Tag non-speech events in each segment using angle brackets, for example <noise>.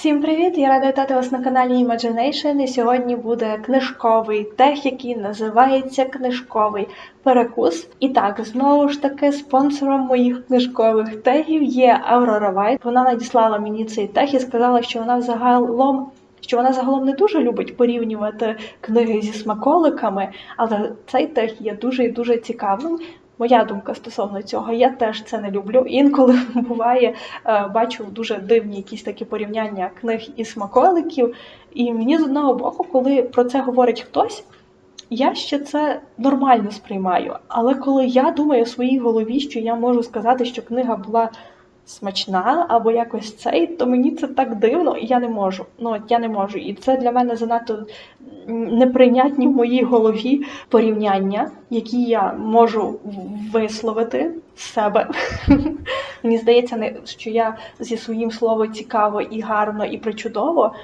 Всім привіт! Я рада вітати вас на каналі Imagination. І сьогодні буде книжковий тех, який називається Книжковий перекус. І так, знову ж таки, спонсором моїх книжкових тегів є Aurora White. Вона надіслала мені цей тег і сказала, що вона загалом. Що вона загалом не дуже любить порівнювати книги зі смаколиками, але цей тег є дуже і дуже цікавим. Моя думка стосовно цього, я теж це не люблю. Інколи <laughs> буває, е, бачу дуже дивні якісь такі порівняння книг і смаколиків. І мені з одного боку, коли про це говорить хтось, я ще це нормально сприймаю. Але коли я думаю у своїй голові, що я можу сказати, що книга була смачна або якось цей, то мені це так дивно, і я не можу. Ну от я не можу. І це для мене занадто неприйнятні в моїй голові порівняння, які я можу висловити з себе. <laughs> Мені здається, що я зі своїм словом цікаво і гарно, і причудово.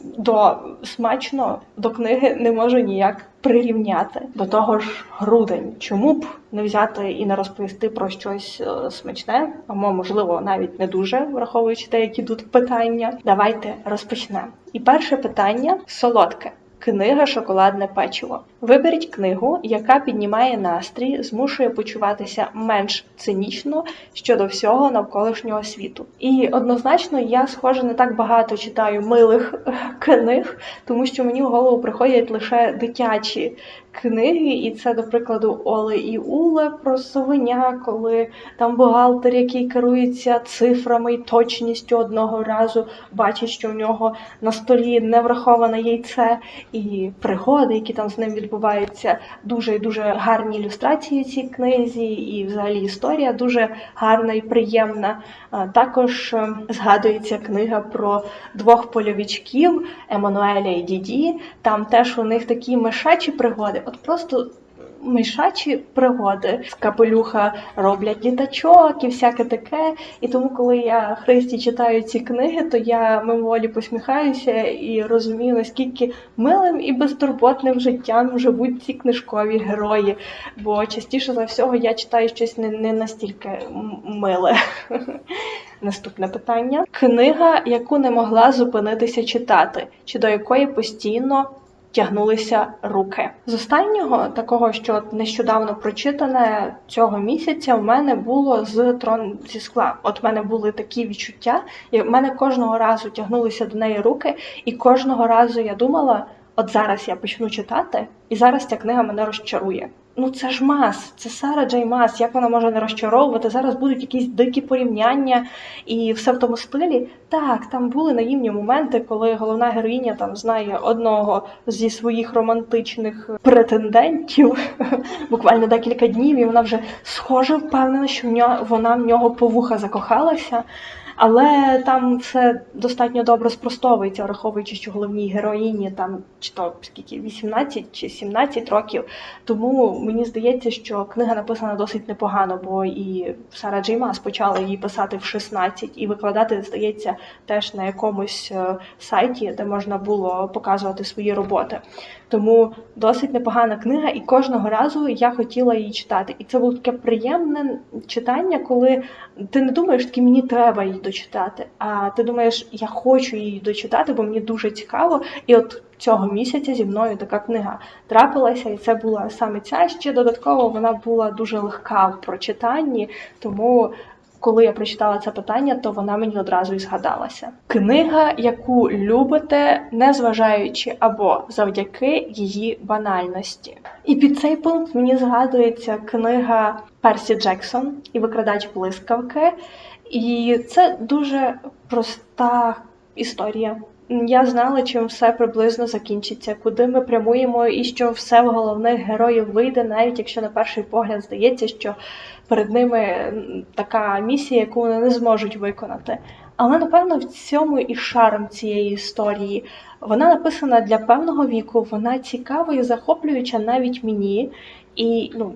До смачно до книги не можу ніяк прирівняти. До того ж, грудень. Чому б не взяти і не розповісти про щось е, смачне, або можливо навіть не дуже, враховуючи те, які тут питання. Давайте розпочнемо. І перше питання солодке. Книга Шоколадне печиво. Виберіть книгу, яка піднімає настрій, змушує почуватися менш цинічно щодо всього навколишнього світу. І однозначно я, схоже, не так багато читаю милих <laughs> книг, тому що мені в голову приходять лише дитячі книги, і це, до прикладу, Оле і Уле про совеня, коли там бухгалтер, який керується цифрами і точністю одного разу, бачить, що в нього на столі не враховане яйце, і пригоди, які там з ним відбуваються, дуже і дуже гарні ілюстрації цій книзі, і взагалі історія дуже гарна і приємна. Також е, згадується книга про двох польовичків Еммануеля і Діді. Там теж у них такі мишачі пригоди. От просто мишачі пригоди з капелюха роблять дітачок і всяке таке. І тому, коли я Христі читаю ці книги, то я мимоволі посміхаюся і розумію, наскільки милим і безтурботним життям живуть ці книжкові герої. Бо частіше за всього я читаю щось не, не настільки миле. <laughs> Наступне питання: книга, яку не могла зупинитися читати, чи до якої постійно тягнулися руки. З останнього такого, що нещодавно прочитане цього місяця, в мене було з трон зі скла. От в мене були такі відчуття, і в мене кожного разу тягнулися до неї руки, і кожного разу я думала. От зараз я почну читати, і зараз ця книга мене розчарує. Ну це ж мас, це Сара Джей Мас. Як вона може не розчаровувати? Зараз будуть якісь дикі порівняння і все в тому стилі. Так, там були наївні моменти, коли головна героїня там знає одного зі своїх романтичних претендентів <laughs> буквально декілька днів, і вона вже схоже впевнена, що вона в нього по вуха закохалася. Але там все достатньо добре спростовується, враховуючи, що головній героїні там чи то скільки 18 чи 17 років. Тому мені здається, що книга написана досить непогано, бо і Сара Джеймас почала її писати в 16 і викладати, здається, теж на якомусь е, сайті, де можна було показувати свої роботи. Тому досить непогана книга, і кожного разу я хотіла її читати. І це було таке приємне читання, коли ти не думаєш, таки мені треба її дочитати. А ти думаєш, я хочу її дочитати, бо мені дуже цікаво. І от цього місяця зі мною така книга трапилася, і це була саме ця. Ще додатково вона була дуже легка в прочитанні, тому. Коли я прочитала це питання, то вона мені одразу і згадалася. Книга, яку любите, незважаючи або завдяки її банальності. І під цей пункт мені згадується книга Персі Джексон і викрадач блискавки. І це дуже проста історія. Я знала, чим все приблизно закінчиться, куди ми прямуємо, і що все в головних героїв вийде, навіть якщо на перший погляд здається, що перед ними така місія, яку вони не зможуть виконати. Але напевно в цьому і шарм цієї історії. Вона написана для певного віку, вона цікава і захоплююча навіть мені. І ну,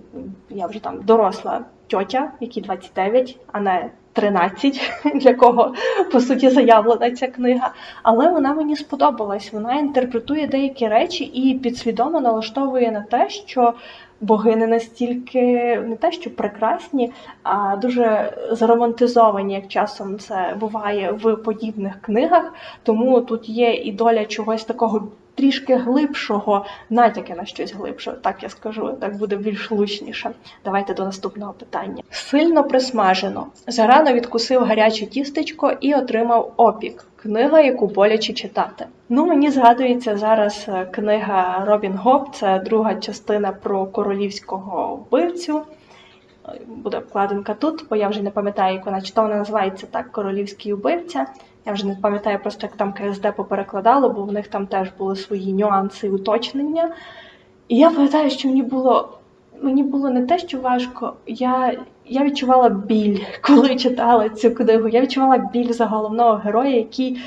я вже там доросла тьотя, якій 29, а не 13, <laughs> для кого по суті заявлена ця книга. Але вона мені сподобалась. Вона інтерпретує деякі речі і підсвідомо налаштовує на те, що боги не настільки не те, що прекрасні, а дуже заромантизовані, як часом це буває в подібних книгах. Тому тут є і доля чогось такого. Трішки глибшого, натяки на щось глибше, так я скажу, так буде більш лучніше. Давайте до наступного питання. Сильно присмажено. Зарано відкусив гаряче тістечко і отримав опік. Книга, яку боляче читати. Ну, мені згадується зараз е, книга Робін Гоп, це друга частина про королівського вбивцю. Е, Буде вкладинка тут, бо я вже не пам'ятаю, як вона чи то вона називається так, королівський убивця. Я вже не пам'ятаю просто, як там КСД поперекладало, бо в них там теж були свої нюанси і уточнення. І я пам'ятаю, що мені було мені було не те, що важко, я я відчувала біль, <laughs> коли читала цю книгу. Я відчувала біль за головного героя, який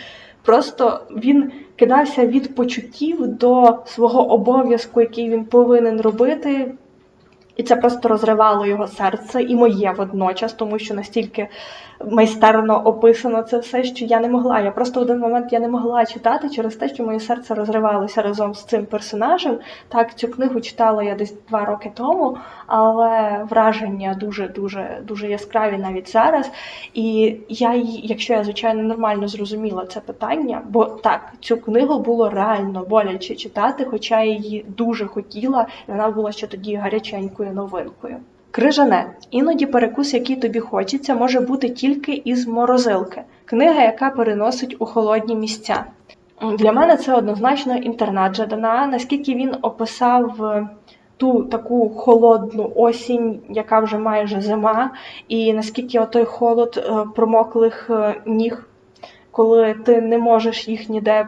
просто він кидався від почуттів до свого обов'язку, який він повинен робити. І це просто розривало його серце і моє водночас, тому що настільки майстерно описано це все, що я не могла. Я просто в один момент я не могла читати через те, що моє серце розривалося разом з цим персонажем. Так, цю книгу читала я десь два роки тому, але враження дуже дуже дуже яскраві навіть зараз. І я якщо я звичайно нормально зрозуміла це питання, бо так, цю книгу було реально боляче читати, хоча я її дуже хотіла, і вона була ще тоді гаряченькою новинкою. Крижане. Іноді перекус, який тобі хочеться, може бути тільки із морозилки. Книга, яка переносить у холодні місця. Для мене це однозначно інтернат Жадана, наскільки він описав е, ту таку холодну осінь, яка вже майже зима, і наскільки отой холод е, промоклих е, ніг, коли ти не можеш їх ніде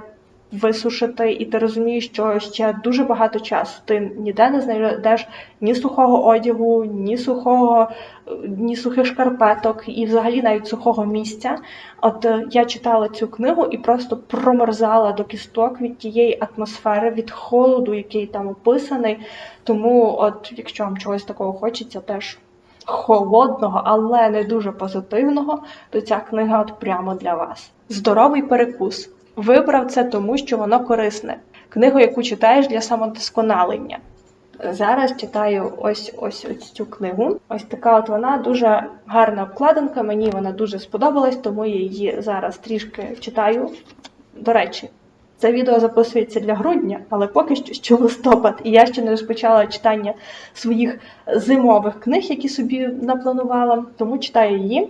висушити, і ти розумієш, що ще дуже багато часу ти ніде не знайдеш ні сухого одягу, ні сухого, ні сухих шкарпеток, і взагалі навіть сухого місця. От е, я читала цю книгу і просто промерзала до кісток від тієї атмосфери, від холоду, який там описаний. Тому, от, якщо вам чогось такого хочеться, теж. Холодного, але не дуже позитивного, то ця книга от прямо для вас. Здоровий перекус. Вибрав це тому, що воно корисне. Книгу, яку читаєш для самодосконалення. Зараз читаю ось ось ось цю книгу. Ось така от вона дуже гарна обкладинка. Мені вона дуже сподобалась, тому я її зараз трішки читаю. До речі, це відео записується для грудня, але поки що ще листопад. І я ще не розпочала читання своїх зимових книг, які собі напланувала, тому читаю її.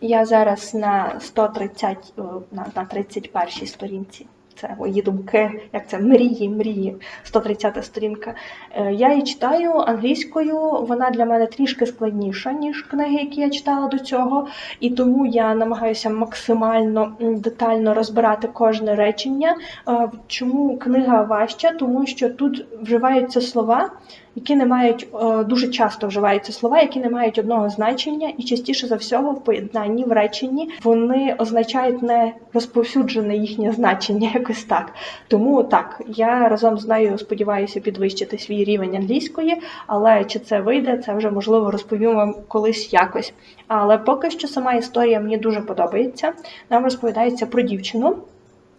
Я зараз на 130, на, на 31 сторінці. Це мої думки, як це мрії, мрії, 130 сторінка. Е, я її читаю англійською, вона для мене трішки складніша, ніж книги, які я читала до цього. І тому я намагаюся максимально детально розбирати кожне речення. Е, чому книга важча? Тому що тут вживаються слова, які не мають е, дуже часто вживаються слова, які не мають одного значення, і частіше за всього в поєднанні в реченні вони означають не розповсюджене їхнє значення, <laughs> якось так. Тому так, я разом з нею сподіваюся підвищити свій рівень англійської, але чи це вийде, це вже можливо розповім вам колись якось. Але поки що сама історія мені дуже подобається. Нам розповідається про дівчину.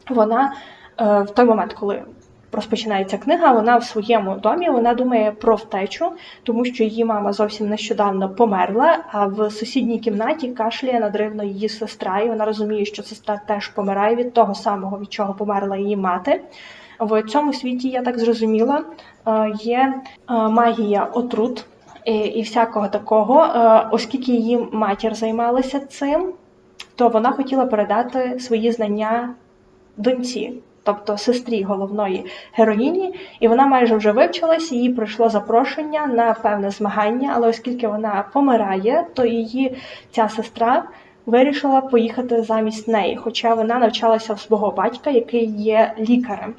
Вона е, в той момент, коли розпочинається книга, вона в своєму домі вона думає про втечу, тому що її мама зовсім нещодавно померла. А в сусідній кімнаті кашляє надривно її сестра, і вона розуміє, що сестра теж помирає від того самого, від чого померла її мати. В цьому світі, я так зрозуміла, е, є е, магія отрут і всякого такого, е, оскільки її матір займалася цим, то вона хотіла передати свої знання доньці тобто сестрі головної героїні, і вона майже вже вивчилась, їй пройшло запрошення на певне змагання, але оскільки вона помирає, то її ця сестра. Вирішила поїхати замість неї, хоча вона навчалася в свого батька, який є лікарем.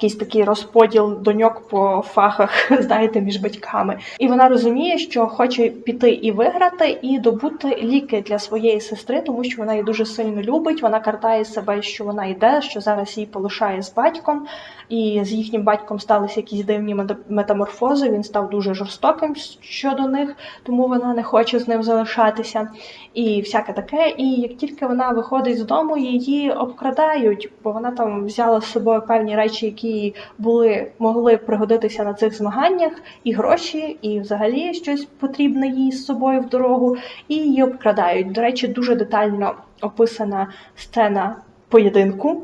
Якийсь такий розподіл доньок по фахах, <laughs> знаєте, між батьками. І вона розуміє, що хоче піти і виграти, і добути ліки для своєї сестри, тому що вона її дуже сильно любить. Вона картає себе, що вона йде, що зараз її полишає з батьком, і з їхнім батьком сталися якісь дивні мета- метаморфози. Він став дуже жорстоким щодо них, тому вона не хоче з ним залишатися. І всяке таке. І як тільки вона виходить з дому, її обкрадають, бо вона там взяла з собою певні речі, які були могли пригодитися на цих змаганнях, і гроші, і взагалі щось потрібне їй з собою в дорогу, і її обкрадають. До речі, дуже детально описана сцена поєдинку.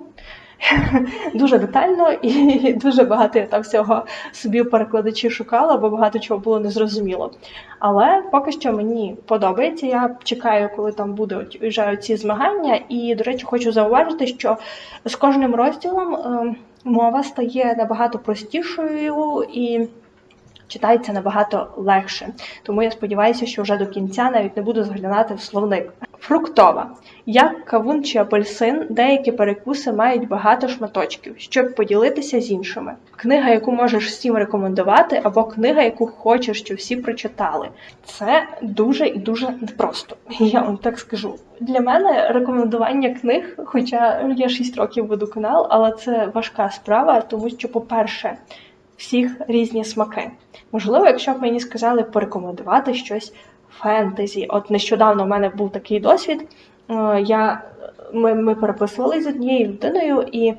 <laughs> Дуже детально і <laughs> дуже багато я там всього собі в перекладачі шукала, бо багато чого було незрозуміло. Але поки що мені подобається. Я чекаю, коли там будуть ці змагання. І, до речі, хочу зауважити, що з кожним розділом е, мова стає набагато простішою і читається набагато легше. Тому я сподіваюся, що вже до кінця навіть не буду заглядати в словник. Фруктова. Як кавун чи апельсин, деякі перекуси мають багато шматочків, щоб поділитися з іншими. Книга, яку можеш всім рекомендувати, або книга, яку хочеш, щоб всі прочитали. Це дуже і дуже непросто. <laughs> Я вам так скажу. Для мене рекомендування книг, хоча я 6 років веду канал, але це важка справа, тому що, по-перше, всіх різні смаки. Можливо, якщо б мені сказали порекомендувати щось фентезі. От нещодавно в мене був такий досвід. Е, Я, ми, ми переписували з однією людиною, і е,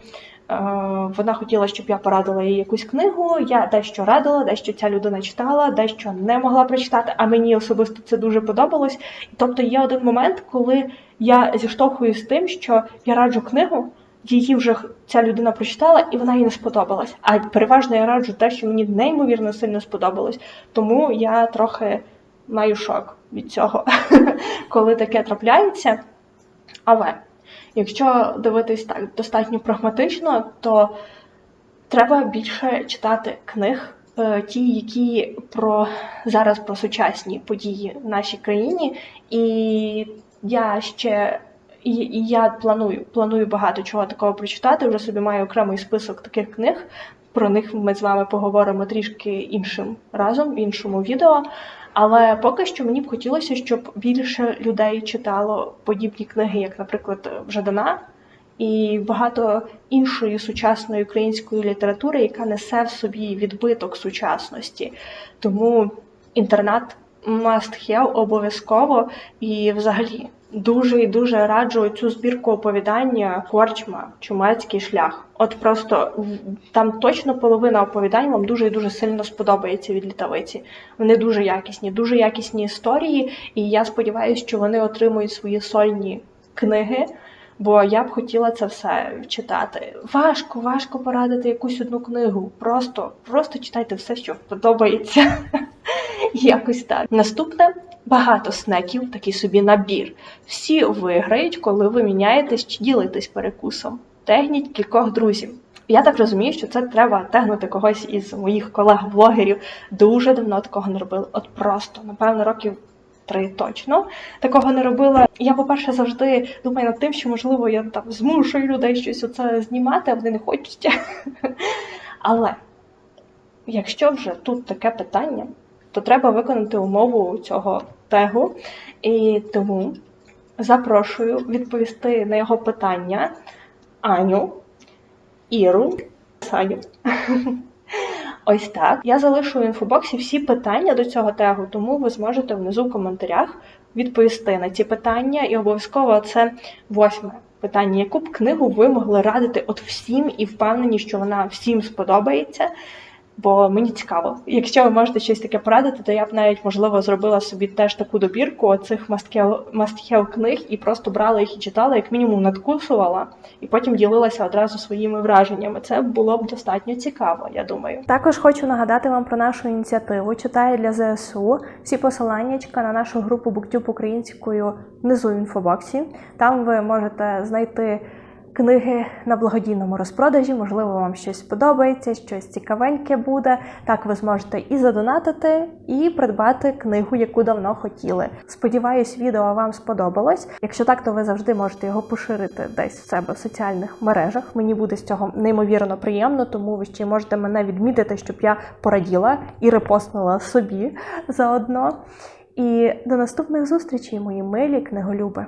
вона хотіла, щоб я порадила їй якусь книгу. Я дещо радила, дещо ця людина читала, дещо не могла прочитати, а мені особисто це дуже подобалось. Тобто є один момент, коли я зіштовхуюсь з тим, що я раджу книгу. Її вже ця людина прочитала, і вона їй не сподобалась. А переважно я раджу те, що мені неймовірно сильно сподобалось. Тому я трохи маю шок від цього, <laughs> коли таке трапляється. Але якщо дивитись так достатньо прагматично, то треба більше читати книг, е, ті, які про зараз про сучасні події в нашій країні. І я ще і, і я планую планую багато чого такого прочитати. Вже собі маю окремий список таких книг. Про них ми з вами поговоримо трішки іншим разом, в іншому відео. Але поки що мені б хотілося, щоб більше людей читало подібні книги, як, наприклад, Жадана, і багато іншої сучасної української літератури, яка несе в собі відбиток сучасності. Тому інтернат must have обов'язково і взагалі. Дуже і дуже раджу цю збірку оповідання Корчма, Чумацький шлях. От просто там точно половина оповідань вам дуже і дуже сильно сподобається від літавиці. Вони дуже якісні, дуже якісні історії, і я сподіваюся, що вони отримують свої сольні книги. Бо я б хотіла це все читати. Важко, важко порадити якусь одну книгу. Просто, просто читайте все, що подобається. <laughs> Якось так. Наступне багато снеків, такий собі набір. Всі виграють, коли ви міняєтесь чи ділитесь перекусом. Тегніть кількох друзів. Я так розумію, що це треба тегнути когось із моїх колег-блогерів. Дуже давно такого не робили. От просто, напевно, років три точно такого не робила. Я, по-перше, завжди думаю над тим, що можливо я там змушую людей щось оце знімати, а вони не хочуть. <laughs> Але якщо вже тут таке питання, то треба виконати умову цього тегу. І тому запрошую відповісти на його питання Аню, Іру, Саню. <laughs> Ось так. Я залишу в інфобоксі всі питання до цього тегу, тому ви зможете внизу в коментарях відповісти на ці питання. І обов'язково це восьме питання. Яку б книгу ви могли радити от всім і впевнені, що вона всім сподобається? Бо мені цікаво. Якщо ви можете щось таке порадити, то я б навіть можливо зробила собі теж таку добірку оцих мастхев книг і просто брала їх і читала, як мінімум надкусувала, і потім ділилася одразу своїми враженнями. Це було б достатньо цікаво, я думаю. Також хочу нагадати вам про нашу ініціативу Читаю для ЗСУ. Всі посилання на нашу групу BookTube українською внизу в інфобоксі. Там ви можете знайти книги на благодійному розпродажі. Можливо, вам щось сподобається, щось цікавеньке буде. Так ви зможете і задонатити, і придбати книгу, яку давно хотіли. Сподіваюсь, відео вам сподобалось. Якщо так, то ви завжди можете його поширити десь в себе в соціальних мережах. Мені буде з цього неймовірно приємно, тому ви ще можете мене відмітити, щоб я пораділа і репостнула собі заодно. І до наступних зустрічей, мої милі книголюби.